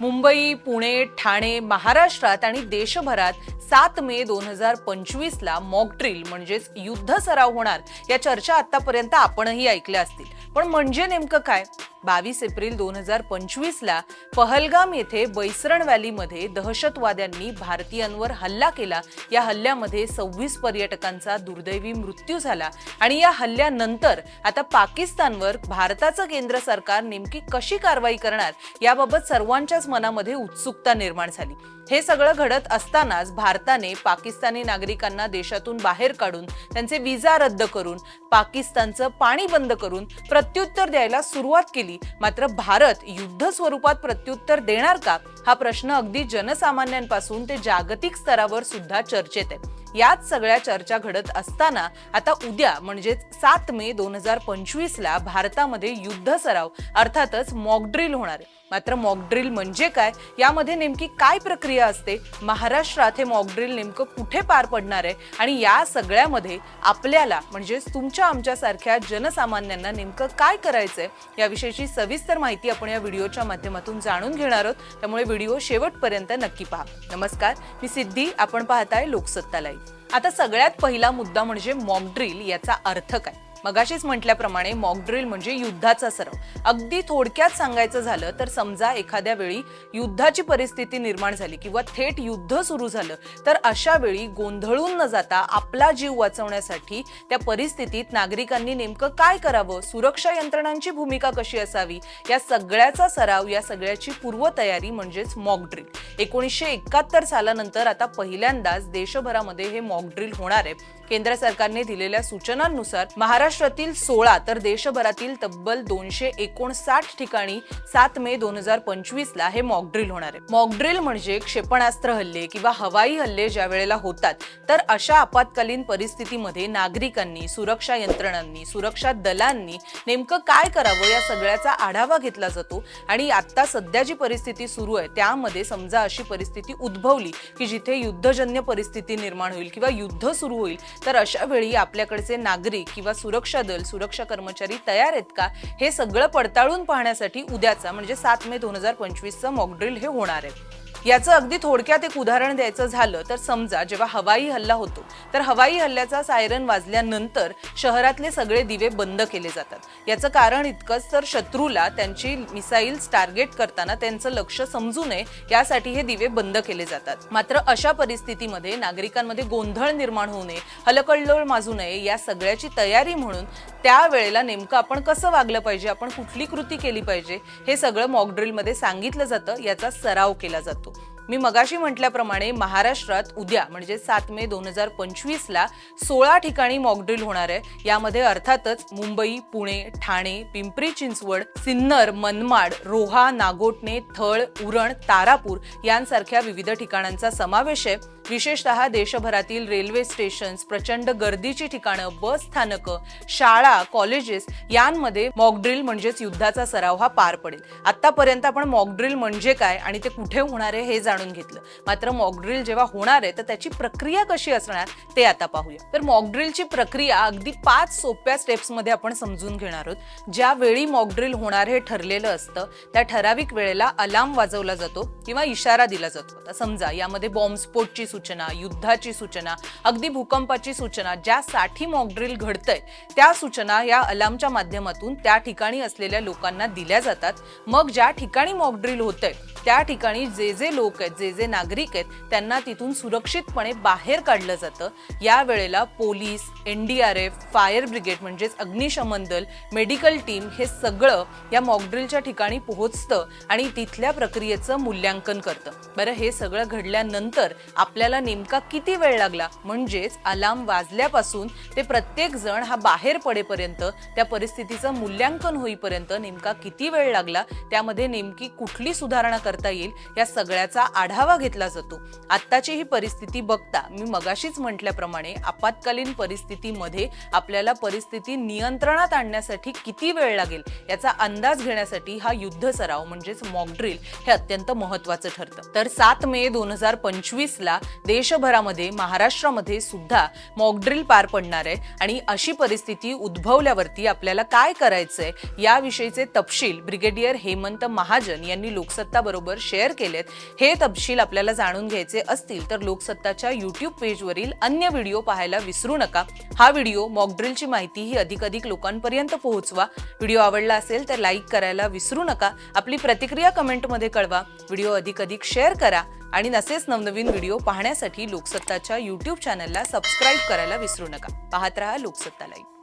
मुंबई पुणे ठाणे महाराष्ट्रात आणि देशभरात सात मे दोन हजार पंचवीसला मॉक ड्रिल म्हणजेच युद्ध सराव होणार या चर्चा आतापर्यंत आपणही ऐकल्या असतील. पण म्हणजे नेमकं काय? बावीस एप्रिल दोन हजार पंचवीसला पहलगाम येथे बैसरण व्हॅलीमध्ये दहशतवाद्यांनी भारतीयांवर हल्ला केला. या हल्ल्यामध्ये सव्वीस पर्यटकांचा दुर्दैवी मृत्यू झाला. आणि या हल्ल्यानंतर आता पाकिस्तानवर भारताचं केंद्र सरकार नेमकी कशी कारवाई करणार याबाबत सर्वांच्याच मनामध्ये उत्सुकता निर्माण झाली. हे सगळं घडत असतानाच भारताने पाकिस्तानी नागरिकांना देशातून बाहेर काढून त्यांचे विजा रद्द करून पाकिस्तानचं पाणी बंद करून प्रत्युत्तर द्यायला सुरुवात केली. मात्र भारत युद्ध स्वरूपात प्रत्युत्तर देणार का? हा प्रश्न अगदी जनसामान्यांपासून ते जागतिक स्तरावर सुद्धा चर्चेत आहे. याच सगळ्या चर्चा घडत असताना आता उद्या म्हणजेच सात मे दोन हजार पंचवीस ला भारतामध्ये युद्ध सराव अर्थातच मॉकड्रिल होणार आहे. मात्र मॉकड्रिल म्हणजे काय? यामध्ये नेमकी काय प्रक्रिया असते? महाराष्ट्रात हे मॉकड्रिल नेमकं कुठे पार पडणार आहे? आणि या सगळ्यामध्ये आपल्याला म्हणजेच तुमच्या आमच्यासारख्या जनसामान्यांना नेमकं काय करायचंय? याविषयीची सविस्तर माहिती आपण या व्हिडिओच्या माध्यमातून जाणून घेणार आहोत. त्यामुळे व्हिडिओ शेवटपर्यंत नक्की पहा. नमस्कार मी सिद्धी आपण पाहताय लोकसत्ता लाईव्ह. आता सगळ्यात पहिला मुद्दा म्हणजे मॉक ड्रिल याचा अर्थ काय? मगाशीच म्हटल्याप्रमाणे मॉकड्रिल म्हणजे युद्धाचा सराव. अगदी थोडक्यात सांगायचं झालं तर समजा एखाद्या वेळी युद्धाची परिस्थिती निर्माण झाली किंवा थेट युद्ध सुरू झालं तर अशा वेळी गोंधळून न जाता आपला जीव वाचवण्यासाठी त्या परिस्थितीत नागरिकांनी नेमकं काय करावं? सुरक्षा यंत्रणांची भूमिका कशी असावी? या सगळ्याचा सराव या सगळ्याची पूर्वतयारी म्हणजेच मॉकड्रिल एकोणीसशे एकाहत्तर सालानंतर आता पहिल्यांदाच देशभरामध्ये हे मॉकड्रिल होणार आहे. केंद्र सरकारने दिलेल्या सूचनांनुसार महाराष्ट्रातील सोळा तर देशभरातील तब्बल दोनशे एकोणसाठ ठिकाणी सात मे दोन हजार पंचवीस ला हे मॉकड्रिल होणार आहे. मॉकड्रिल म्हणजे क्षेपणास्त्र हल्ले किंवा हवाई हल्ले ज्या वेळेला होतात तर अशा आपत्कालीन परिस्थितीमध्ये नागरिकांनी सुरक्षा यंत्रणांनी सुरक्षा दलांनी नेमकं काय करावं या सगळ्याचा आढावा घेतला जातो आणि आता सध्या जी परिस्थिती सुरू आहे त्यामध्ये समजा अशी परिस्थिती उद्भवली की जिथे युद्धजन्य परिस्थिती निर्माण होईल किंवा युद्ध सुरू होईल तर अशा वेळी आपल्याकडचे नागरिक किंवा सुरक्षा दल सुरक्षा कर्मचारी तयार आहेत का? हे सगळं पडताळून पाहण्यासाठी उद्याचा म्हणजे सात मे दोन हजार पंचवीसचं मॉकड्रिल हे होणार आहे. याचं अगदी थोडक्यात एक उदाहरण द्यायचं झालं तर समजा जेव्हा हवाई हल्ला होतो तर हवाई हल्ल्याचा सायरन वाजल्यानंतर शहरातले सगळे दिवे बंद केले जातात. याचं कारण इतकंच तर शत्रूला त्यांची मिसाईल्स टार्गेट करताना त्यांचं लक्ष समजू नये यासाठी हे दिवे बंद केले जातात. मात्र अशा परिस्थितीमध्ये नागरिकांमध्ये गोंधळ निर्माण होऊ नये हलकल्लोळ माजू नये या सगळ्याची तयारी म्हणून त्यावेळेला नेमकं आपण कसं वागलं पाहिजे आपण कुठली कृती केली पाहिजे हे सगळं मॉकड्रिलमध्ये सांगितलं जातं याचा सराव केला जातो. मी मगाशी म्हटल्याप्रमाणे महाराष्ट्रात उद्या म्हणजे सात मे दोन हजार पंचवीसला सोळा ठिकाणी मॉकड्रिल होणार आहे. यामध्ये अर्थातच मुंबई पुणे ठाणे पिंपरी चिंचवड सिन्नर मनमाड रोहा नागोटणे थळ उरण तारापूर यांसारख्या विविध ठिकाणांचा समावेश आहे. विशेषतः देशभरातील रेल्वे स्टेशन्स प्रचंड गर्दीची ठिकाणं बस स्थानकं शाळा कॉलेजेस यांमध्ये मॉकड्रिल म्हणजेच युद्धाचा सराव हा पार पडेल. आतापर्यंत आपण मॉकड्रिल म्हणजे काय आणि ते कुठे होणार आहे हे जाणून घेतलं. मात्र मॉकड्रिल जेव्हा होणार आहे तर त्याची प्रक्रिया कशी असणार ते आता पाहूया. तर मॉकड्रिलची प्रक्रिया अगदी पाच सोप्या स्टेप्समध्ये आपण समजून घेणार आहोत. ज्या वेळी मॉकड्रिल होणार हे ठरलेलं असतं त्या ठराविक वेळेला अलार्म वाजवला जातो किंवा इशारा दिला जातो. आता समजा यामध्ये बॉम्बस्फोटची सूचना युद्धाची सूचना अगदी भूकंपाची सूचना ज्यासाठी मॉकड्रिल घडतंय त्या सूचना या अलार्मच्या माध्यमातून त्या ठिकाणी असलेल्या लोकांना दिल्या जातात. मग ज्या ठिकाणी मॉकड्रिल होतंय त्या ठिकाणी जे जे लोक आहेत जे जे नागरिक आहेत त्यांना तिथून सुरक्षितपणे बाहेर काढलं जातं. या वेळेला police N D R F fire brigade म्हणजेच अग्निशमन दल मेडिकल टीम हे सगळं या मॉकड्रिलच्या ठिकाणी पोहोचतं आणि तिथल्या प्रक्रियेचं मूल्यांकन करतं. बरं हे सगळं घडल्यानंतर आपल्याला नेमका किती वेळ लागला? म्हणजेच अलार्म वाजल्यापासून ते प्रत्येक जण हा बाहेर पडेपर्यंत त्या परिस्थितीचं मूल्यांकन होईपर्यंत नेमका किती वेळ लागला? त्यामध्ये नेमकी कुठली सुधारणा करता येईल? या सगळ्याचा आढावा घेतला जातो. आत्ताची ही परिस्थिती बघता मी मगाशीच म्हटल्याप्रमाणे आपत्कालीन परिस्थितीमध्ये आपल्याला परिस्थिती नियंत्रणात आणण्यासाठी किती वेळ लागेल? याचा अंदाज घेण्यासाठी हा युद्ध सराव म्हणजेच मॉकड्रिल हे अत्यंत महत्वाचं ठरतं. तर सात मे दोन हजार पंचवीस ला देशभरामध्ये महाराष्ट्रामध्ये सुद्धा मॉकड्रिल पार पडणार आहे. आणि अशी परिस्थिती उद्भवल्यावरती आपल्याला काय करायचंय याविषयीचे तपशील ब्रिगेडियर हेमंत महाजन यांनी लोकसत्ता बरोबर शेअर केलेत. हे तपशील आपल्याला जाणून घ्यायचे असतील तर लोकसत्ताच्या युट्यूब पेजवरील अन्य व्हिडिओ पाहायला विसरू नका. हा व्हिडिओ मॉकड्रिलची माहिती ही अधिकाधिक लोकांपर्यंत पोहोचवा. व्हिडिओ आवडला असेल तर लाईक करायला विसरू नका. आपली प्रतिक्रिया कमेंटमध्ये कळवा. व्हिडिओ अधिकाधिक शेअर करा. आणि नसेच नवनवीन व्हिडिओ पाहण्यासाठी लोकसत्ताच्या यूट्यूब चॅनलला सबस्क्राईब करायला विसरू नका. पाहत रहा लोकसत्ता लाईव्ह